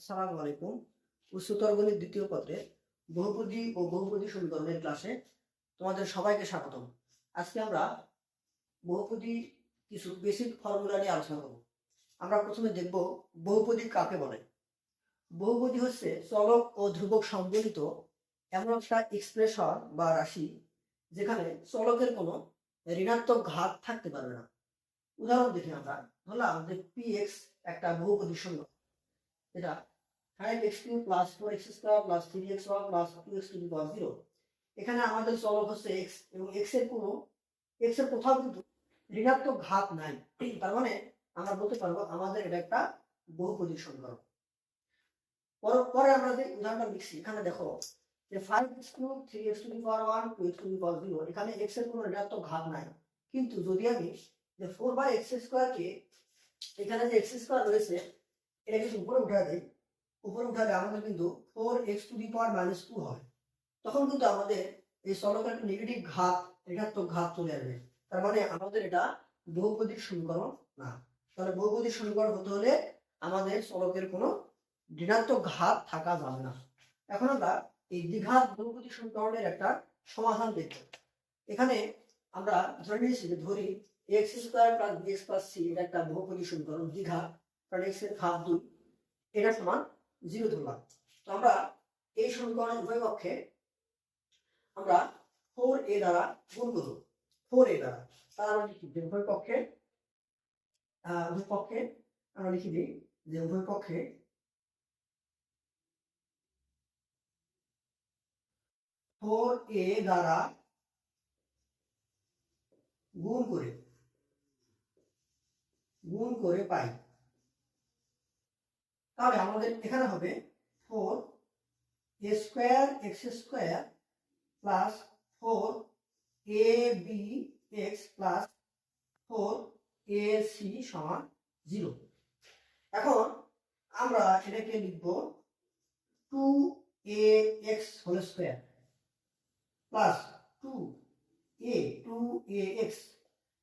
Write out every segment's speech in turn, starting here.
আসসালামু আলাইকুম। উচ্চতর গণিত দ্বিতীয় পত্রে বহুপদী ও বহুপদী সমীকরণের ক্লাসে তোমাদের সবাইকে স্বাগতম। আজকে আমরা বহুপদী কিছু বেসিক ফর্মুলা নিয়ে আলোচনা করব। আমরা প্রথমে দেখব বহুপদী কাকে বলে। বহুপদী হচ্ছে চলক ও ধ্রুবক সম্বলিত এমন একটা এক্সপ্রেশন বা রাশি যেখানে চলকের কোনো ঋণাত্মক ঘাত থাকতে পারবে না। উদাহরণ দেখি আমরা। ধরলাম যে পি এক্স একটা বহুপদী সমীকরণ। এটা five x q plus four x square plus three x one plus two x to the power zero এখানে আমাদের চলক হচ্ছে এক্স এবং এক্সের কোনো এক্সের কোথাও কিন্তু ঋণাত্মক ঘাত নাই। তার মানে আমরা বলতে পারব আমাদের এটা একটা বহুপদী সমীকরণ পর- পরে আমরা যে উদাহরণটা লিখছি, এখানে দেখো যে five x q three x to the power one two x two power zero এখানে এক্সের কোনো ঋণাত্মক ঘাত নাই। কিন্তু যদি আমি যে ফোর বাই এক্স স্কোয়ারকে এখানে যে এক্স স্কোয়ার রয়েছে এটা যদি উপরে উঠা দেয়। উপরে উঠালে আমাদের কিন্তু four x to the power minus two হয়। তখন কিন্তু আমাদের এই একটা নেগেটিভ ঘাত, ঋণাত্মক ঘাত চলে আসবে। তার মানে আমাদের এটা বহুপদীর সমীকরণ না। তাহলে বহুপদীর সমীকরণ হতে হলে আমাদের চলকের কোনো ঋণাত্মক ঘাত থাকা যাবে না। এখন আমরা এই দ্বিঘাত বহুপদী সমীকরণের একটা সমাধান দেখব। এখানে আমরা ধরে নিয়েছি যে ধরি x square plus b x plus c এটা একটা বহুপদী সমীকরণ, দ্বিঘাত। কারণ এক্সের ঘাত দুই, এটা সমান জিরো ধরলাম। তো আমরা এই সমীকরণের উভয় পক্ষে আমরা ফোর এ দ্বারা গুণ করব। ফোর এ দ্বারা। তার আমরা লিখি যে উভয় পক্ষে উভয় পক্ষে আমরা লিখি দিই যে উভয় পক্ষে ফোর এ দ্বারা গুণ করে গুণ করে পাই। তাহলে আমাদের এখানে হবে four a square x square plus four a b x plus four a c সমান জিরো। এখন আমরা এটাকে লিখব two a x whole square plus two a two a x.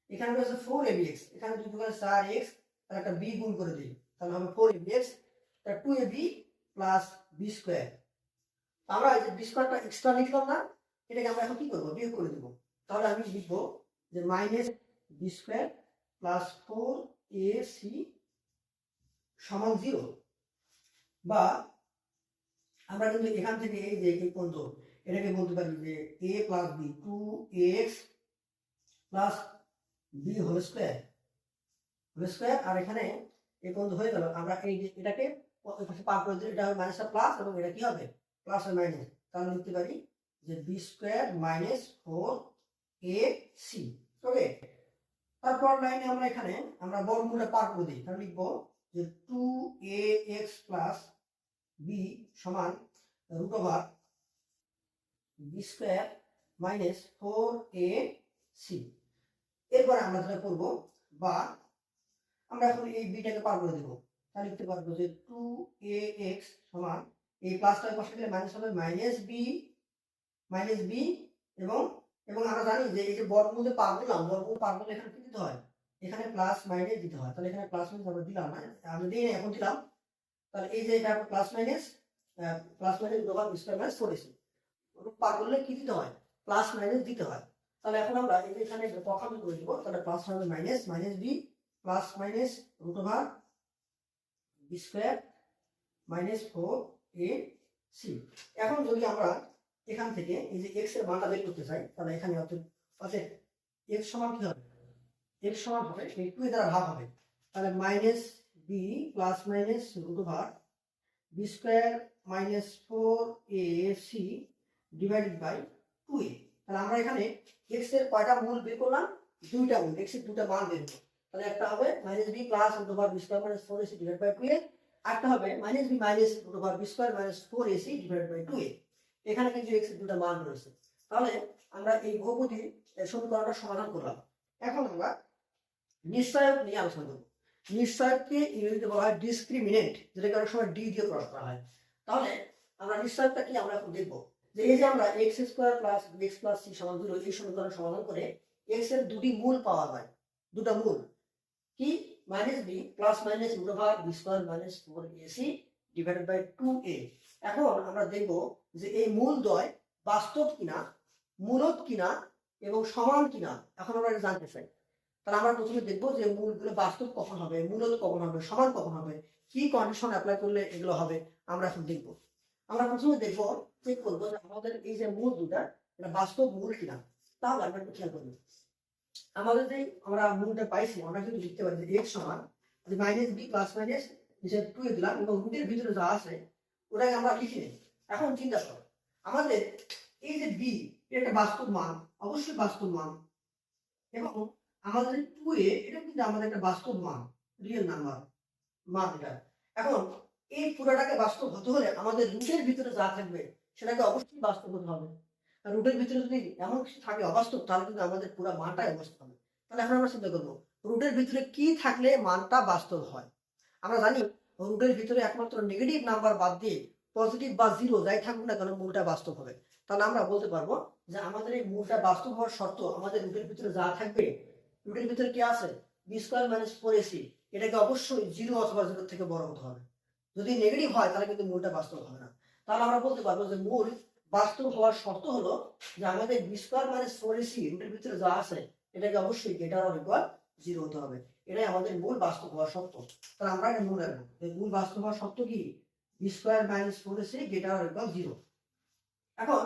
এখানে রয়েছে ফোর এ বি এক্স। এখানে যদি চার এক্স আর একটা বি গুণ করে দিই। তাহলে হবে four a b x two a b plus b square আমরা যে বি স্কোয়ারটা এক্সট্রা লিখলাম না, এটাকে আমরা এখন কি করব? বিয়োগ করে দেবো। তাহলে আমি লিখব যে minus b square plus four a c সমান জিরো বা আমরা কিন্তু এখান থেকে এই যে এই পর্যন্ত এটাকে বলতে পারি যে a plus b two x plus b whole square whole square আর এখানে এই পর্যন্ত হয়ে গেল। আমরা এই এটাকে পার করে দিলে এটা হবে প্লাস এবং এটা কি হবে? প্লাস আর মাইনাস তাহলে লিখতে পারি যে b square minus four a c okay তারপর লাইনে আমরা এখানে আমরা বর্গমূলটা পার করে দিই তাহলে লিখব যে two a x plus b সমান root over b square minus four a c এরপরে আমরা যেটা করব, বা আমরা এখন এই বিটাকে পার করে দেবো। তাহলে লিখতে পারব যে টু এ এক্স সমান এই প্লাসটার পাশে গেলে মাইনাস হবে মাইনাস বি মাইনাস বি এবং এবং আমরা জানি যে এই যে বর্গমূলে পার করলাম, বর্গমূল পার করলে এখানে কি দিতে হয়? এখানে প্লাস মাইনাস দিতে হয়। তাহলে এখানে প্লাস মাইনাস আমরা দিলাম না আমরা দিই এখন দিলাম। তাহলে এই যে এটা প্লাস মাইনাস প্লাস মাইনাস দোকান স্কোয়ার মাইনাস এসি পার করলে কি দিতে হয়? প্লাস মাইনাস দিতে হয়। তাহলে এখন আমরা এই যে এখানে পক্ষান্ত করে দিব। তাহলে প্লাস হবে minus minus b plus minus root over b square minus four a c. এখন যদি আমরা এখান থেকে এই যে এক্সের মানটা বের করতে চাই, তাহলে এখানে অর্থাৎ অর্থাৎ এক্স সমান কি হবে? এক্স সমান হবে, এই টু দ্বারা ভাগ হবে। তাহলে minus b plus minus root over b square minus four a c divided by two a তাহলে আমরা এখানে এক্সের কয়টা মূল বের করলাম? দুইটা মূল এক্সের দুইটা মান বের করব তাহলে একটা হবে minus b plus root over b square minus four a c divide by two a একটা হবে minus b minus root over b square minus four a c divide by two a এখানে কিন্তু এক্স দুটো মান রয়েছে। তাহলে আমরা এই বহুপদী সমীকরণটা সমাধান করলাম। এখন আমরা নিশ্চয়ক নিয়ে আলোচনা করব। নিশ্চয়ককে ইংরেজিতে বলা হয় ডিসক্রিমিনেন্ট যেটাকে অনেক সময় ডি দিয়ে প্রকাশ করা হয়। তাহলে আমরা নিশ্চয়কটা কি আমরা এখন দেখব? যে এই যে আমরা x square plus x plus c সমান জিরো এই সমীকরণ সমাধান করে এক্সের দুটি মূল পাওয়া যায়। দুটো মূল। কি minus b plus minus root over b square minus four a c divided by two a এখন আমরা দেখব যে এই মূল দ্বয় বাস্তব কিনা, মূলত কিনা এবং সমান কিনা। এখন আমরা এটা জানতে চাই। তাহলে আমরা প্রথমে দেখব যে মূলগুলো বাস্তব কখন হবে, মূলত কখন হবে, সমান কখন হবে, কি কন্ডিশন অ্যাপ্লাই করলে এগুলো হবে, আমরা এখন দেখব। আমরা প্রথমে দেখব চেক করব যে আমাদের এই যে মূল দুটা, এটা বাস্তব মূল কিনা। তাহলে আমরা একটু খেয়াল করব। আমাদের যে আমরা মূলটা পাইছি, আমরা কিন্তু লিখতে পারি যে এক্স সমান মাইনাস বি প্লাস মাইনাস নিচে টু দিলাম এবং রুটের ভিতরে যা আছে, ওটাকে আমরা লিখে এখন চিন্তা করো, আমাদের এই যে বি এটা বাস্তব মান, অবশ্যই বাস্তব মান। এবং আমাদের টু এ এটা কিন্তু আমাদের একটা বাস্তব মান রিয়েল নাম্বার মান এটা। এখন এই পুরোটাকে বাস্তব হতে হলে আমাদের রুটের ভিতরে যা থাকবে, সেটাকে অবশ্যই বাস্তব হতে হবে। রুটের ভিতরে যদি এমন কিছু থাকে অবাস্তব, তাহলে কিন্তু আমাদের পুরো মানটাই অবাস্তব হবে। তাহলে এখন আমরা চিন্তা করব, রুটের ভিতরে কি থাকলে মানটা বাস্তব হয়? আমরা জানি রুটের ভিতরে একমাত্র নেগেটিভ নাম্বার বাদ দিয়ে পজিটিভ বা জিরো যাই থাকুক না কেন মূলটা বাস্তব হবে। তাহলে আমরা বলতে পারব যে আমাদের এই মূলটা বাস্তব হওয়ার শর্ত আমাদের রুটের ভিতরে যা থাকবে, রুটের ভিতরে কি আছে? B square minus four a c এটাকে অবশ্যই জিরো অথবা জিরো থেকে বড় হতে হবে। যদি নেগেটিভ হয়, তাহলে কিন্তু মূলটা বাস্তব হবে না। তাহলে আমরা বলতে পারব যে মূল বাস্তব হওয়ার শর্ত হলো যে আমাদের বি স্কোয়ার মাইনাস এসি রুটের ভিতরে যা আছে, এটাকে অবশ্যই গেটার অর ইকুয়াল জিরো হতে হবে। এটাই আমাদের মূল বাস্তব হওয়ার শর্ত। তাহলে আমরা এটা মনে রাখব মূল বাস্তব হওয়ার শর্ত কি? B square minus four a c greater or equal zero এখন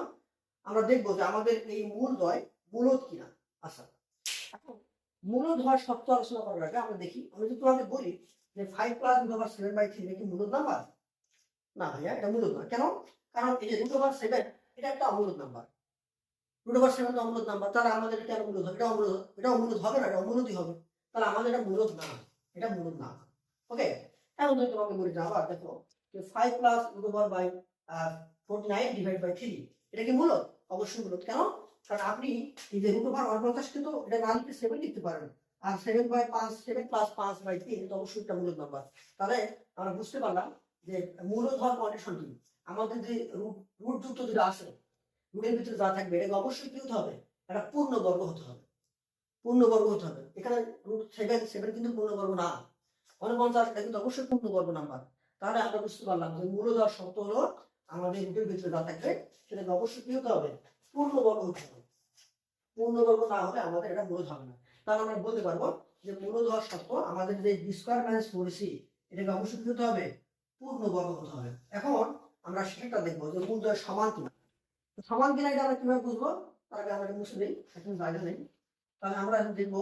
আমরা দেখব যে আমাদের এই মূল দয় মূলত কিনা আচ্ছা এখন মূলত হওয়ার শর্ত আলোচনা করার আগে আমরা দেখি, আমি যদি তোমাকে বলি যে five plus root over seven by three কি মূলত নাম্বার না ভাইয়া, এটা মূলত না কেন? কারণ এই যে রুট ওভার সেভেন এটা একটা অমূলত নাম্বার রুট ওভার সেভেন তো অমূলত নাম্বার তাহলে আমাদের এটা অমূলত এটা অমূলত এটা অমূলত হবে না, এটা অমূলতই হবে। তাহলে আমাদের এটা মূলত না এটা মূলত না ওকে এখন যদি তোমাকে বলি যে আবার দেখো যে five plus root over by forty nine divide by three এটা কি মূলত? অবশ্যই মূলত। কেন? কারণ আপনি যে রুট ওভার অনপঞ্চাশ কিন্তু এটা না লিখে সেভেন লিখতে পারেন। আর সেভেন বাই পাঁচ সেভেন প্লাস পাঁচ বাই তিন এটা অবশ্যই একটা মূলত নাম্বার তাহলে আমরা বুঝতে পারলাম যে হওয়ার কন্ডিশন কি? আমাদের যে রুট রুট যুক্ত যেটা আসে রুটের ভিতরে যা থাকবে, এটাকে অবশ্যই কি হতে হবে? একটা পূর্ণ বর্গ হতে হবে। পূর্ণ বর্গ হতে হবে। এখানে রুট সেভেন সেভেন কিন্তু পূর্ণ বর্গ না অনপঞ্চাশ এটা কিন্তু অবশ্যই পূর্ণ বর্গ নাম্বার তাহলে আমরা বুঝতে পারলাম যে মূল দেওয়ার শর্ত হলো আমাদের রুটের ভিতরে যা থাকবে, সেটাকে অবশ্যই কি হতে হবে? পূর্ণ বর্গ হতে হবে। পূর্ণ বর্গ না হলে আমাদের এটা মূলত হবে না। তাহলে আমরা বলতে পারব যে মূল দেওয়ার শর্ত, আমাদের যে b square minus four c এটাকে অবশ্যই কি হতে হবে? পূর্ণ বর্গ হতে হবে। এখন আমরা সেটা দেখব যে মূল দেওয়ার সমান কিনা। সমান কিনা এটা আমরা কীভাবে বুঝব? তার আগে আমরা মুছে দিই, এখন জায়গা নেই। তাহলে আমরা দেখব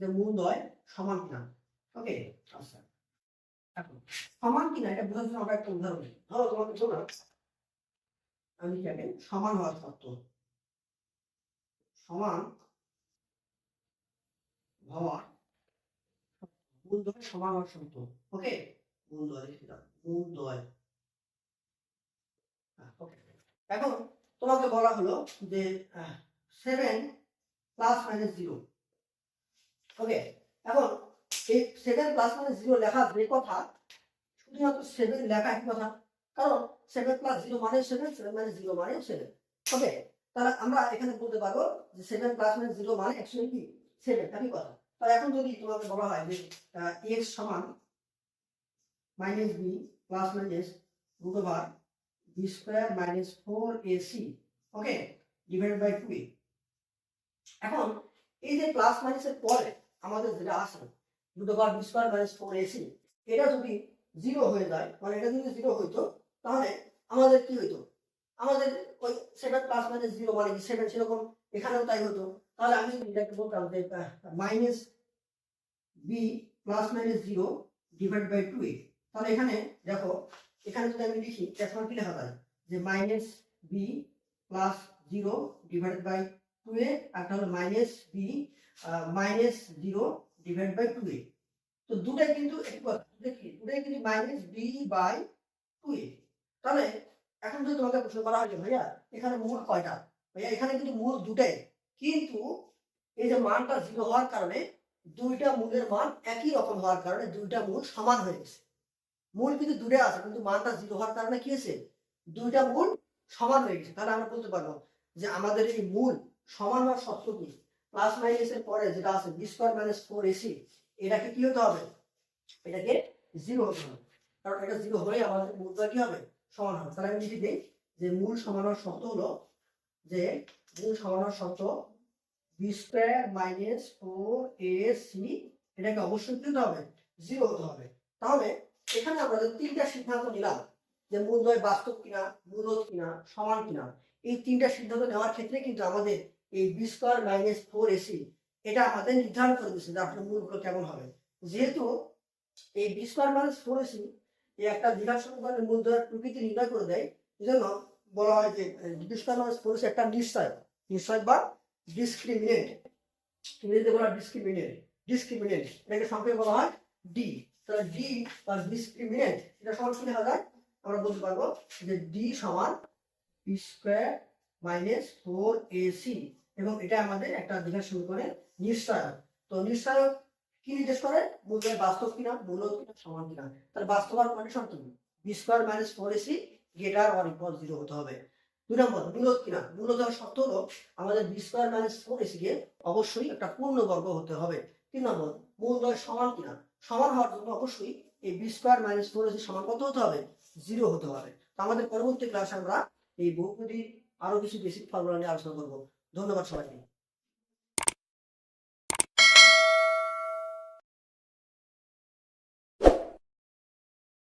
যে মূল দয় সমান কিনা। ওকে আচ্ছা। সমান কিনা এটা বোঝার জন্য আমরা একটা উদাহরণ দিই। ধরো তোমাকে বললাম, আমি কি সমান হওয়ার শর্ত? সমান হওয়ার মূল দয় সমান হওয়ার শর্ত। ওকে, মূল দয় লিখে দাও মূল দয় ওকে এখন তোমাকে বলা হলো যে seven plus minus zero okay এখন এই সেভেন প্লাস মাইনাস জিরো লেখা যে কথা, শুধুমাত্র সেভেন লেখা একই কথা। কারণ সেভেন প্লাস জিরো মানে সেভেন সেভেন মাইনাস জিরো মানে সেভেন ওকে তাহলে আমরা এখানে বলতে পারব যে সেভেন প্লাস মাইনাস জিরো মানে অ্যাকচুয়ালি কি? সেভেন একই কথা। তাহলে এখন যদি তোমাকে বলা হয় যে এক্স সমান minus b plus minus root over minus four a c okay divided by two a এখন এই যে প্লাস মাইনাসের পরে আমাদের যেটা আছে root over b square minus four a c এটা যদি জিরো হয়ে যায় মানে এটা যদি জিরো হইতো, তাহলে আমাদের কি হইতো? আমাদের ওই সেভেন প্লাস মাইনাস জিরো মানে কি? সেভেন সেরকম, এখানেও তাই হতো। তাহলে আমি এটাকে বলতাম যে minus b plus minus zero divide by two তাহলে এখানে দেখো এখানে যদি আমি লিখি এখন কি লেখা যায়? যে minus b plus zero divide by two a একটা হলো minus b minus zero divide by two a তো দুটাই কিন্তু দেখি দুটাই কিন্তু minus b by two a তাহলে এখন যদি তোমাকে প্রশ্ন করা হয় ভাইয়া, এখানে মূল কয়টা? ভাইয়া, এখানে কিন্তু মূল দুটাই। কিন্তু এই যে মানটা জিরো হওয়ার কারণে দুইটা মূলের মান একই রকম হওয়ার কারণে দুইটা মূল সমান হয়ে গেছে। মূল কিন্তু দূরে আছে, কিন্তু মানটা জিরো হওয়ার কারণে কি হয়েছে? দুইটা মূল সমান হয়ে গেছে। তাহলে আমরা বলতে পারব যে আমাদের এই মূল সমান হওয়ার শর্ত কি? প্লাস মাইনাস এর পরে যেটা আছে b square minus four a c এটাকে কি হতে হবে? এটাকে জিরো হতে হবে। কারণ এটা জিরো হলে আমাদের মূলটা কি হবে? সমান হবে। তাহলে আমি লিখে দিই যে মূল সমান হওয়ার শর্ত হলো যে মূল সমানোর শর্ত b square minus four a c এটাকে অবশ্যই কিন্তু হবে? জিরো হতে হবে। তাহলে এখানে আমরা তিনটা সিদ্ধান্ত নিলাম, যে মূলদয় বাস্তব কিনা মূলত কিনা, সমান কিনা, এই তিনটা সিদ্ধান্ত নেওয়ার ক্ষেত্রে কিন্তু আমাদের এই b square minus four a c এটা আমাদের নির্ধারণ করে দিচ্ছে যে আপনার মূলগুলো কেমন হবে। যেহেতু এই b square minus four a c এই একটা দ্বিঘাত সমীকরণের মূলদয়ের প্রকৃতি নির্ণয় করে দেয় এই জন্য বলা হয় যে b square minus four a c একটা নিশ্চয় নিশ্চয় বা ডিসক্রিমিনেন্ট ইংরেজিতে বলা ডিসক্রিমিনেন্ট ডিসক্রিমিনেন্ট এটাকে সংক্ষেপে বলা হয় ডি তাহলে ডি বা ডিসক্রিমিনেন্ট এটা সমান কি লেখা যায় আমরা বলতে পারব যে ডি সমান p square minus four a c এবং এটা আমাদের একটা দীঘা শুরু করে নিশ্চয়ক। তো নিশ্চয়ক কি নির্দেশ করে? মূল্যের বাস্তব কিনা মূলত কিনা, সমান কিনা। তাহলে বাস্তব আর কন্ডিশন কি? B square minus four a c greater or equal zero হতে হবে। দুই নম্বর মূলত কিনা? মূলত শর্ত হলো আমাদের b square minus four a c কে অবশ্যই একটা পূর্ণবর্গ হতে হবে। তিন নম্বর, মূলদয় সমান কিনা? সমান হওয়ার জন্য অবশ্যই এই b square minus four a c সমান কত হতে হবে? জিরো হতে হবে। তো আমাদের পরবর্তী ক্লাসে আমরা এই বহুপদী আরও কিছু বেসিক ফর্মুলা নিয়ে আলোচনা করব। ধন্যবাদ সবাইকে।